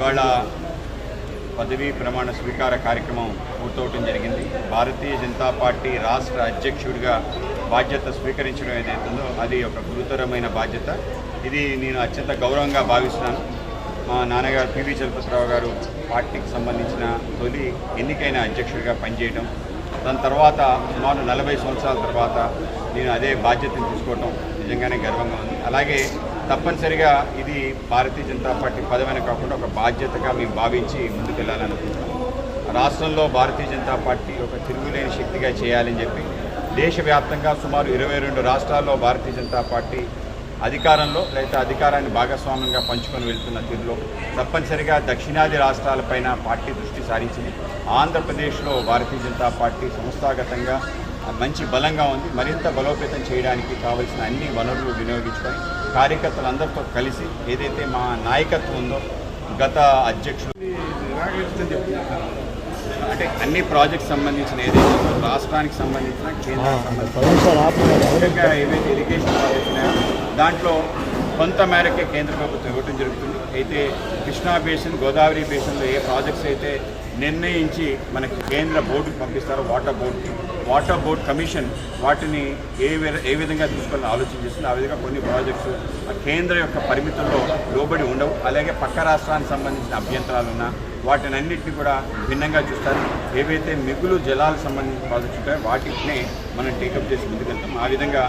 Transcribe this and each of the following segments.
ఇవాళ పదవీ ప్రమాణ స్వీకార కార్యక్రమం పూర్తవటం జరిగింది. భారతీయ జనతా పార్టీ రాష్ట్ర అధ్యక్షుడిగా బాధ్యత స్వీకరించడం ఏదైతుందో అది ఒక గురుతరమైన బాధ్యత. ఇది నేను అత్యంత గౌరవంగా భావిస్తున్నాను. మా నాన్నగారు పివి చలపతిరావు గారు పార్టీకి సంబంధించిన తొలి ఎన్నికైన అధ్యక్షుడిగా పనిచేయడం దాని తర్వాత సుమారు నలభై సంవత్సరాల తర్వాత నేను అదే బాధ్యతను తీసుకోవడం నిజంగానే గర్వంగా ఉంది. అలాగే తప్పనిసరిగా ఇది భారతీయ జనతా పార్టీ పదవిని కాకుండా ఒక బాధ్యతగా మేము భావించి ముందుకెళ్ళాలనుకుంటున్నాం. రాష్ట్రంలో భారతీయ జనతా పార్టీ ఒక తిరుగులేని శక్తిగా చేయాలని చెప్పి దేశవ్యాప్తంగా సుమారు ఇరవై రెండు రాష్ట్రాల్లో భారతీయ జనతా పార్టీ అధికారంలో లేదా అధికారాన్ని భాగస్వామ్యంగా పంచుకొని వెళ్తున్న తీరులో తప్పనిసరిగా దక్షిణాది రాష్ట్రాలపైన పార్టీ దృష్టి సారించింది. ఆంధ్రప్రదేశ్లో భారతీయ జనతా పార్టీ సంస్థాగతంగా మంచి బలంగా ఉంది. మరింత బలోపేతం చేయడానికి కావలసిన అన్ని వనరులు వినియోగించుకొని కార్యకర్తలందరితో కలిసి ఏదైతే మా నాయకత్వం ఉందో గత అధ్యక్షుడు అంటే అన్ని ప్రాజెక్ట్ సంబంధించిన ఏదైతే రాష్ట్రానికి సంబంధించిన కేంద్రానికి సంబంధించిన ముఖ్యంగా ఏవైతే ఇరిగేషన్ ప్రాజెక్ట్స్ ఉన్నాయో దాంట్లో కొంత మేరకే కేంద్ర ప్రభుత్వం ఇవ్వటం జరుగుతుంది. అయితే కృష్ణా బేసిన్ గోదావరి బేసిన్లో ఏ ప్రాజెక్ట్స్ అయితే నిర్ణయించి మనకి కేంద్ర బోర్డుకి పంపిస్తారో water board water board commission వాటిని ఏ ఏ విధంగా తీసుకోవాలని ఆలోచన చేస్తుంది ఆ విధంగా కొన్ని ప్రాజెక్ట్స్ కేంద్ర యొక్క పరిమితుల్లో లోబడి ఉండవు. అలాగే పక్క రాష్ట్రానికి సంబంధించిన అభ్యంతరాలు ఉన్నా వాటిని అన్నింటినీ కూడా భిన్నంగా చూస్తారు. ఏవైతే మిగులు జలాలకు సంబంధించిన ప్రాజెక్ట్స్ ఉంటాయో వాటినే మనం టేకప్ చేసి ముందుకెళ్తాం ఆ విధంగా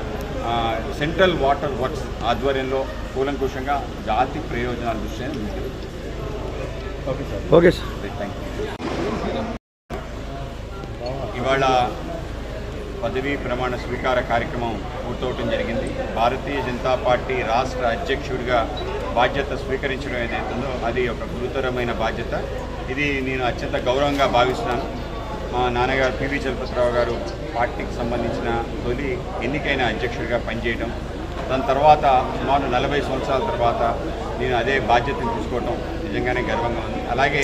సెంట్రల్ వాటర్ వర్క్స్ ఆధ్వర్యంలో కూలంకుషంగా జాతి ప్రయోజనాల దృష్ట్యా ముందుకెళ్తాం sir okay sir. Thank you ఇవాళ పదవీ ప్రమాణ స్వీకార కార్యక్రమం పూర్తవటం జరిగింది. భారతీయ జనతా పార్టీ రాష్ట్ర అధ్యక్షుడిగా బాధ్యత స్వీకరించడం ఏదైతుందో అది ఒక గురుతరమైన బాధ్యత. ఇది నేను అత్యంత గౌరవంగా భావిస్తున్నాను. మా నాన్నగారు పివి చలపతిరావు గారు పార్టీకి సంబంధించిన తొలి ఎన్నికైన అధ్యక్షుడిగా పనిచేయడం దాని తర్వాత సుమారు నలభై సంవత్సరాల తర్వాత నేను అదే బాధ్యతను తీసుకోవడం నిజంగానే గర్వంగా ఉంది. అలాగే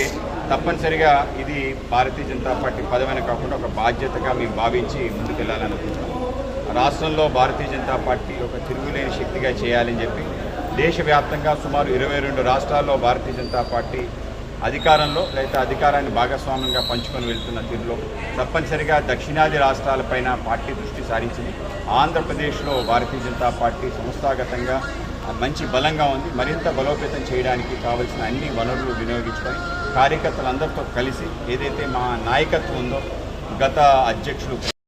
తప్పనిసరిగా ఇది భారతీయ జనతా పార్టీ పదవైన కాకుండా ఒక బాధ్యతగా మేము భావించి ముందుకెళ్ళాలనుకుంటున్నాం. రాష్ట్రంలో భారతీయ జనతా పార్టీ ఒక తిరుగులేని శక్తిగా చేయాలని చెప్పి దేశవ్యాప్తంగా సుమారు ఇరవై రెండు రాష్ట్రాల్లో భారతీయ జనతా పార్టీ అధికారంలో లేదా అధికారాన్ని భాగస్వామ్యంగా పంచుకొని వెళ్తున్న తీరులో తప్పనిసరిగా దక్షిణాది రాష్ట్రాలపైన పార్టీ దృష్టి సారించింది. ఆంధ్రప్రదేశ్లో భారతీయ జనతా పార్టీ సంస్థాగతంగా మంచి బలంగా ఉంది. మరింత బలోపేతం చేయడానికి కావలసిన అన్ని వనరులు వినియోగించుకొని కార్యకర్తలందరితో కలిసి ఏదైతే మా నాయకత్వం ఉందో గత అధ్యక్షుడు